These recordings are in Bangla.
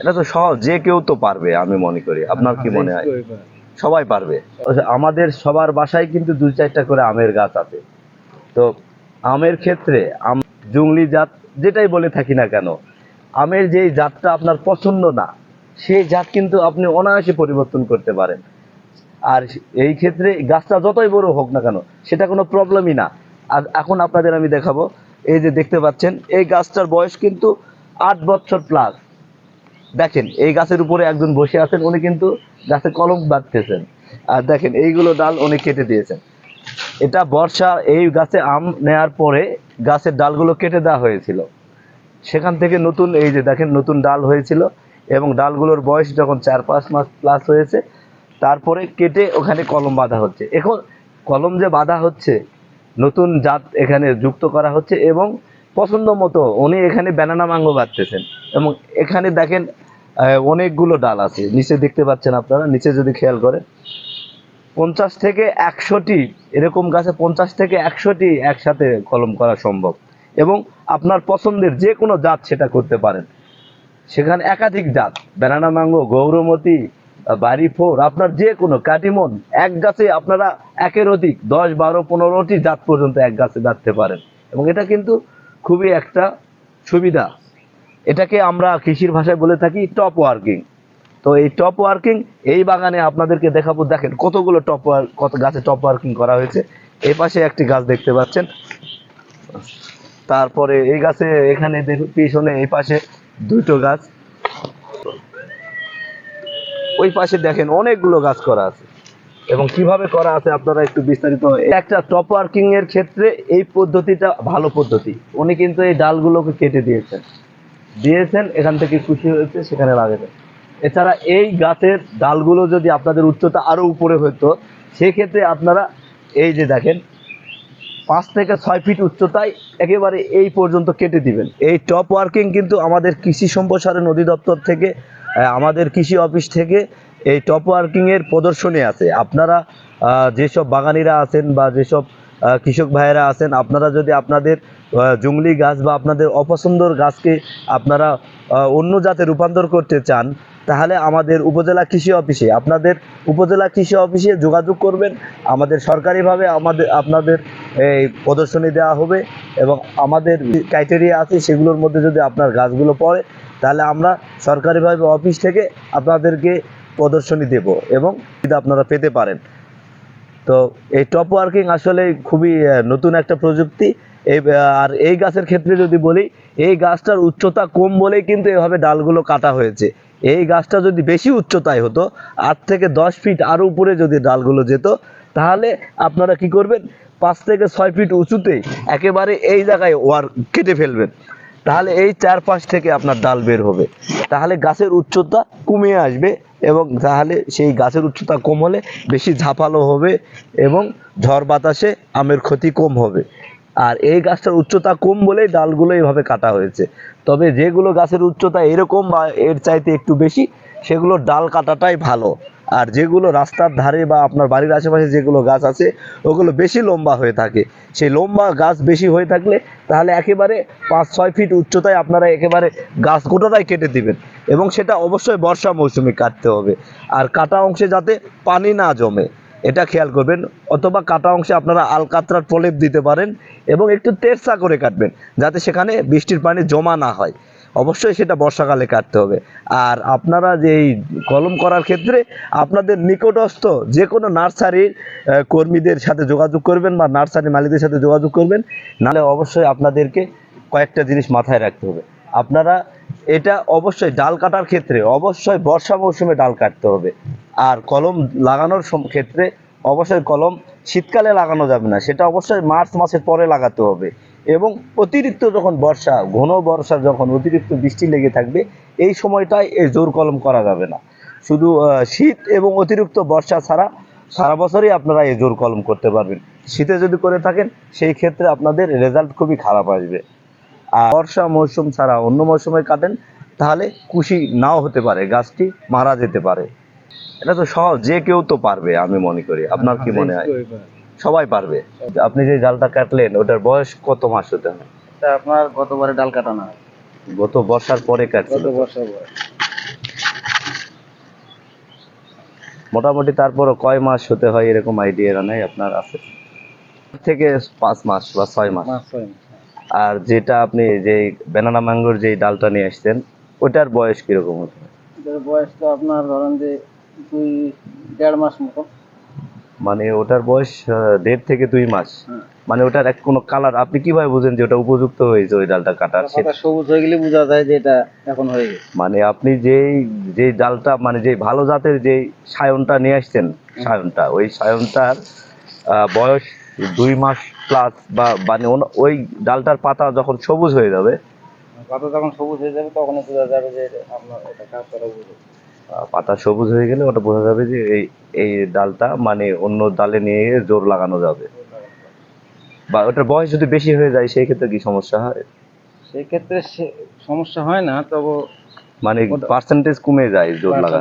এটা তো সহজ যে কেউ তো পারবে আমি মনে করি। আপনার কি মনে হয়? সবাই পারবে। আমাদের সবার বাসায় কিন্তু দুই চারটা করে আমের গাছ আছে। তো আমের ক্ষেত্রে আম জঙ্গলি জাত যেটাই বলে থাকি না কেন আমের যেই জাতটা আপনার পছন্দ না সেই জাত কিন্তু আপনি অনায়াসে পরিবর্তন করতে পারেন। আর এই ক্ষেত্রে গাছটা যতই বড় হোক না কেন সেটা কোনো প্রবলেমই না। আর এখন আপনাদের আমি দেখাবো এই যে দেখতে পাচ্ছেন এই গাছটার বয়স কিন্তু আট বছর প্লাস দেখেন, এই গাছের উপরে একজন বসে আছেন, উনি কিন্তু গাছে কলম বাঁধতেছেন। আর দেখেন, এইগুলো ডাল উনি কেটে দিয়েছেন। এটা বর্ষা এই গাছে আম নেয়ার পরে গাছের ডালগুলো কেটে দেওয়া হয়েছিল। সেখান থেকে নতুন, এই যে দেখেন, নতুন ডাল হয়েছিল এবং ডালগুলোর বয়স যখন চার পাঁচ মাস প্লাস হয়েছে, তারপরে কেটে ওখানে কলম বাঁধা হচ্ছে। এখন কলম যে বাঁধা হচ্ছে, নতুন জাত এখানে যুক্ত করা হচ্ছে এবং পছন্দ মতো উনি এখানে ব্যানানা ম্যাঙ্গো বাঁধতেছেন এবং এখানে দেখেন অনেকগুলো ডাল আছে। নিচে দেখতে পাচ্ছেন আপনারা, নিচে যদি খেয়াল করেন, পঞ্চাশ থেকে একশোটি, এরকম গাছে পঞ্চাশ থেকে একশোটি একসাথে কলম করা সম্ভব। এবং আপনার পছন্দের যে কোনো জাত সেটা করতে পারেন। সেখানে একাধিক জাত ব্যানানা ম্যাঙ্গো গৌরমতি বাড়ি ফোর আপনার যে কোনো, কাটিমন, এক গাছে আপনারা একের অধিক দশ, বারো, পনেরোটি জাত পর্যন্ত এক গাছে বাঁধতে পারেন। এবং এটা কিন্তু খুবই একটা সুবিধা। এটাকে আমরা কৃষির ভাষায় বলে থাকি টপ ওয়ার্কিং তো এই টপ ওয়ার্কিং এই বাগানে আপনাদেরকে দেখাবো, দেখেন কতগুলো টপ ওয়ার্ক কত গাছে টপ ওয়ার্কিং করা হয়েছে। এই পাশে একটি গাছ দেখতে পাচ্ছেন। তারপরে এই গাছে এখানে পিছনে এই পাশে দুটো গাছ। ওই পাশে দেখেন অনেকগুলো গাছ করা আছে। এবং কীভাবে করা আছে আপনারা একটু বিস্তারিত একটা টপ ওয়ার্কিং এর ক্ষেত্রে এই পদ্ধতিটা ভালো পদ্ধতি। উনি কিন্তু এই ডালগুলোকে কেটে দিয়েছেন। দিয়েছেন, এখান থেকে খুশি হয়েছে, সেখানে লাগাবেন এছাড়া এই গাছের ডালগুলো যদি আপনাদের উচ্চতা আরও উপরে হতো, সেক্ষেত্রে আপনারা এই যে দেখেন, পাঁচ থেকে ছয় ফিট উচ্চতায় একেবারে এই পর্যন্ত কেটে দিবেন। এই টপ ওয়ার্কিং কিন্তু আমাদের কৃষি সম্প্রসারণ অধিদপ্তর থেকে আমাদের কৃষি অফিস থেকে এই টপ ওয়ার্কিংয়ের প্রদর্শনী আছে। আপনারা যেসব বাগানিরা আছেন বা যেসব কৃষক ভাইয়েরা আছেন, আপনারা যদি আপনাদের জংলি গাছ বা আপনাদের অপছন্দর গাছকে আপনারা অন্য জাতে রূপান্তর করতে চান, তাহলে আমাদের উপজেলা কৃষি অফিসে, আপনাদের উপজেলা কৃষি অফিসে যোগাযোগ করবেন। আমাদের সরকারিভাবে আমাদের, আপনাদের, এই প্রদর্শনী দেওয়া হবে এবং আমাদের ক্রাইটেরিয়া আছে সেগুলোর মধ্যে যদি আপনার গাছগুলো পড়ে, তাহলে আমরা সরকারিভাবে অফিস থেকে আপনাদেরকে প্রদর্শনী দেব এবং আপনারা পেতে পারেন। তো এই টপ ওয়ার্কিং আসলে খুবই নতুন একটা প্রযুক্তি। এই আর এই গাছের ক্ষেত্রে যদি বলি, এই গাছটার উচ্চতা কম বলেই কিন্তু এভাবে ডালগুলো কাটা হয়েছে। এই গাছটা যদি বেশি উচ্চতায় হতো, আট থেকে দশ ফিট আরও উপরে যদি ডালগুলো যেত, তাহলে আপনারা কি করবেন? পাঁচ থেকে ছয় ফিট উঁচুতেই একেবারে এই জায়গায় ওয়ার কেটে ফেলবেন। তাহলে এই চার পাশ থেকে আপনার ডাল বের হবে। তাহলে গাছের উচ্চতা কমে আসবে এবং তাহলে সেই গাছের উচ্চতা কম হলে বেশি ঝাঁপালো হবে এবং ঝড় বাতাসে আমের ক্ষতি কম হবে। আর এই গাছটার উচ্চতা কম বলেই ডালগুলো এইভাবে কাটা হয়েছে। তবে যেগুলো গাছের উচ্চতা এরকম বা এর চাইতে একটু বেশি, সেগুলো ডাল কাটাটাই ভালো। আর যেগুলো রাস্তার ধারে বা আপনার বাড়ির আশেপাশে যেগুলো গাছ আছে, ওগুলো বেশি লম্বা হয়ে থাকে। সেই লম্বা গাছ বেশি হয়ে থাকলে তাহলে একেবারে পাঁচ, ছয় ফিট উচ্চতায় আপনারা একেবারে গাছ গোটাটাই কেটে দিবেন। এবং সেটা অবশ্যই বর্ষা মৌসুমে কাটতে হবে। আর কাটা অংশে যাতে পানি না জমে। এটা খেয়াল করবেন, অথবা কাটা অংশে আপনারা আলকাতরার প্রলেপ দিতে পারেন এবং একটু তেরসা করে কাটবেন, যাতে সেখানে বৃষ্টির পানি জমা না হয়। অবশ্যই সেটা বর্ষাকালে কাটতে হবে। আর আপনারা যে কলম করার ক্ষেত্রে আপনাদের নিকটস্থ যে কোনো নার্সারির কর্মীদের সাথে যোগাযোগ করবেন বা নার্সারি মালিকদের সাথে যোগাযোগ করবেন, নাহলে অবশ্যই আপনাদেরকে কয়েকটা জিনিস মাথায় রাখতে হবে। আপনারা এটা অবশ্যই ডাল কাটার ক্ষেত্রে অবশ্যই বর্ষা মৌসুমে ডাল কাটতে হবে। আর কলম লাগানোর ক্ষেত্রে অবশ্যই কলম শীতকালে লাগানো যাবে না। সেটা অবশ্যই মার্চ মাসের পরে লাগাতে হবে। এবং অতিরিক্ত যখন বর্ষা, ঘন বর্ষা যখন অতিরিক্ত বৃষ্টি লেগে থাকবে, এই সময়টায় এই জোর কলম করা যাবে না। শুধু শীত এবং অতিরিক্ত বর্ষা ছাড়া সারা বছরই আপনারা এই জোর কলম করতে পারবেন। শীতে যদি করে থাকেন, সেই ক্ষেত্রে আপনাদের রেজাল্ট খুবই খারাপ আসবে। আর বর্ষা মৌসুম ছাড়া অন্য মৌসুমে কাটেন, তাহলে খুশি নাও হতে পারে, গাছটি মারা যেতে পারে। এটা তো সহজ যে কেউ তো পারবে আমি মনে করি। আপনার কি মনে হয়? সবাই পারবে। আপনি যে জালটা কাটলেন ওটার বয়স কত মাস হতে হয়? আপনার গতবারে ডাল কাটানো হয়। গত বর্ষার পরে কাটছিল। গত বর্ষার পরে। মোটামুটি তারপরও কয় মাস হতে হয় এরকম আইডিয়া নাই আপনার আছে? থেকে পাঁচ মাস বা ছয় মাস। মাস। আর যেটা আপনি যেই ব্যানানা ম্যাঙ্গোর যেই ডালটা নিয়ে আসছেন ওটার বয়স কীরকম হতে হয়? বয়স তো আপনার ধরেন যে দুই দেড় মাস মতো। মানে ওটার বয়স দেড় থেকে দুই মাস। হ্যাঁ। মানে ওটার এক কোনো কালার আপনি কীভাবে বুঝেন যে ওটা উপযুক্ত হয়েছে ওই ডালটা কাটার সে- পাতা সবুজ হয়ে গেলে বোঝা যায় যে এটা এখন হয়ে গেছে। মানে আপনি যেই যেই ডালটা মানে যেই ভালো জাতের যেই সায়নটা নিয়ে আসছেন সায়নটা ওই সায়নটার বয়স দুই মাস প্লাস বা মানে ওই ডালটার পাতা যখন সবুজ হয়ে যাবে পাতা যখন সবুজ হয়ে যাবে তখনই বোঝা যাবে যে আপনার এটা কাজ করা আহ, পাতা সবুজ হয়ে গেলে ওটা বোঝা যাবে যে এই এই ডালটা মানে অন্য ডালে নিয়ে জোর লাগানো যাবে। বা ওটার বয়স যদি বেশি হয়ে যায় সেই ক্ষেত্রে কি সমস্যা হয়? সেই ক্ষেত্রে সমস্যা হয় না তবে মানে পার্সেন্টেজ কমে যায় জোর লাগা।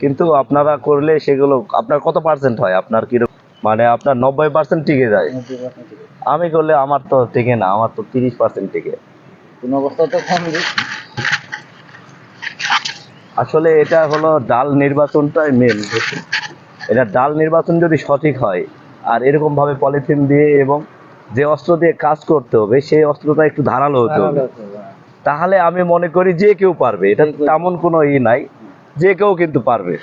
কিন্তু আপনারা করলে সেগুলো আপনার কত পার্সেন্ট হয়? আপনার কীরকম মানে আপনার নব্বই পার্সেন্ট টিকে যায়। 90% ঠিক আছে। আমি করলে আমার তো টিকে না আমার তো তিরিশ পার্সেন্ট টিকে। কোন আসলে এটা হলো ডাল নির্বাচনটাই মেন এটা ডাল নির্বাচন যদি সঠিক হয় আর এরকম ভাবে পলিথিন দিয়ে এবং যে অস্ত্র দিয়ে কাজ করতে হবে সেই অস্ত্রটা একটু ধারালো হতে হবে। তাহলে আমি মনে করি যে কেউ পারবে এটা তেমন কোনো ই নাই যে কেউ কিন্তু পারবে।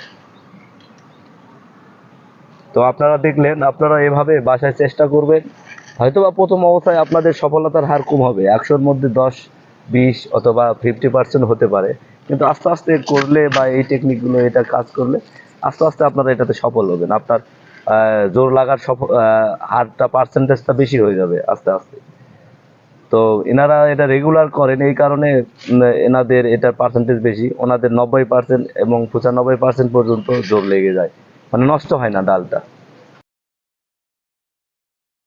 তো আপনারা দেখলেন, আপনারা এভাবে বাসায় চেষ্টা করবেন। হয়তোবা প্রথম অবস্থায় আপনাদের সফলতার হার কম হবে, একশোর মধ্যে দশ, বিশ অথবা ফিফটি পার্সেন্ট হতে পারে। কিন্তু আস্তে আস্তে করলে বা এই টেকনিকগুলো এটা কাজ করলে আস্তে আস্তে আপনারা এটাতে সফল হবেন। আপনার জোর লাগার সফল হারটা পার্সেন্টেজটা বেশি হয়ে যাবে আস্তে আস্তে। তো এনারা এটা রেগুলার করেন, এই কারণে এনাদের এটার পার্সেন্টেজ বেশি। ওনাদের নব্বই পার্সেন্ট এবং পঁচানব্বই পার্সেন্ট পর্যন্ত জোর লেগে যায়। মানে নষ্ট হয় না ডালটা।